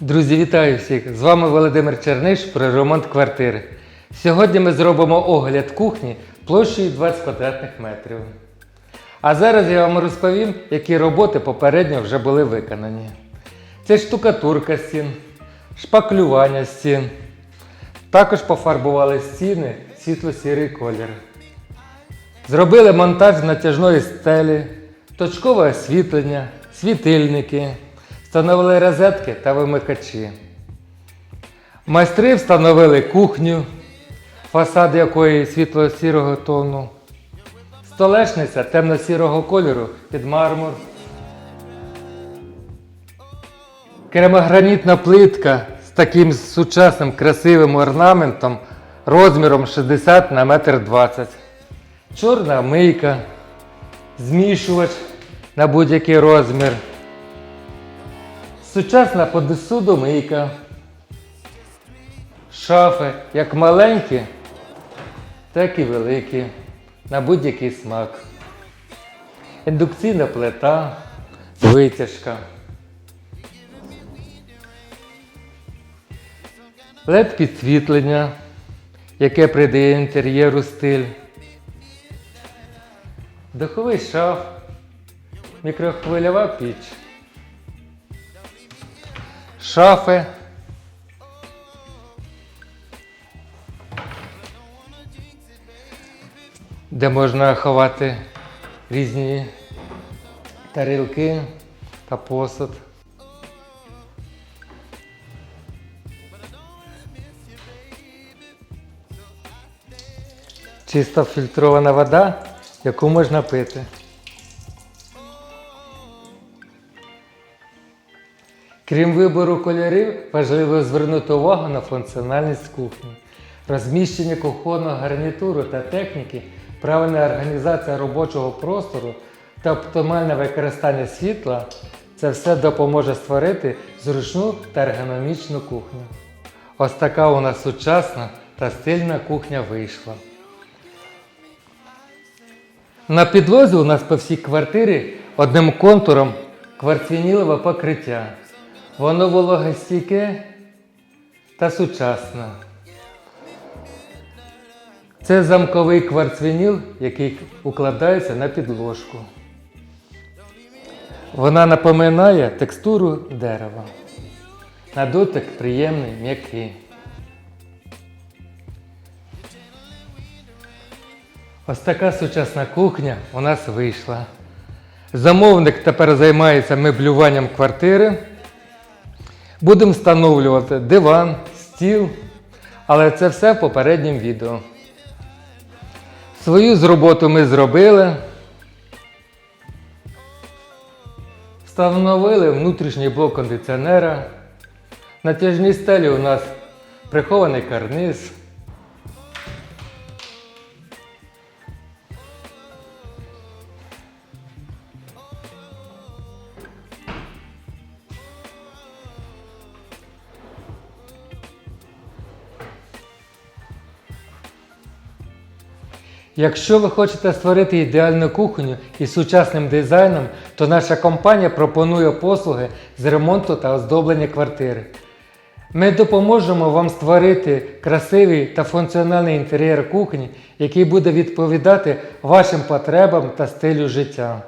Друзі, вітаю всіх! З вами Володимир Черниш про ремонт квартири. Сьогодні ми зробимо огляд кухні площею 20 квадратних метрів. А зараз я вам розповім, які роботи попередньо вже були виконані. Це штукатурка стін, шпаклювання стін. Також пофарбували стіни світло-сірий колір. Зробили монтаж натяжної стелі, точкове освітлення, світильники, встановили розетки та вимикачі. Майстри встановили кухню, фасад якої світло-сірого тону, столешниця темно-сірого кольору під мармур, керамогранітна плитка з таким сучасним красивим орнаментом розміром 60 на 1,20 м. Чорна мийка, змішувач на будь-який розмір. Сучасна посудомийка. Шафи як маленькі, так і великі, на будь-який смак. Індукційна плита, витяжка. led підсвітлення, яке придає інтер'єру стиль. Духовий шаф, мікрохвильова піч, шафи, де можна ховати різні тарілки та посуд. Чиста фільтрована вода, яку можна пити. Крім вибору кольорів, важливо звернути увагу на функціональність кухні. Розміщення кухонного гарнітуру та техніки, правильна організація робочого простору та оптимальне використання світла це все допоможе створити зручну та ергономічну кухню. Ось така у нас сучасна та стильна кухня вийшла. На підлозі у нас по всій квартирі одним контуром кварцвінілове покриття. Воно вологостійке та сучасне. Це замковий кварцвініл, який укладається на підложку. Вона напоминає текстуру дерева. На дотик приємний, м'який. Ось така сучасна кухня у нас вийшла. Замовник тепер займається меблюванням квартири. Будемо встановлювати диван, стіл, але це все в попереднім відео. Свою з роботу ми зробили. Встановили внутрішній блок кондиціонера. Натяжній стелі у нас прихований карниз. Якщо ви хочете створити ідеальну кухню із сучасним дизайном, то наша компанія пропонує послуги з ремонту та оздоблення квартири. Ми допоможемо вам створити красивий та функціональний інтер'єр кухні, який буде відповідати вашим потребам та стилю життя.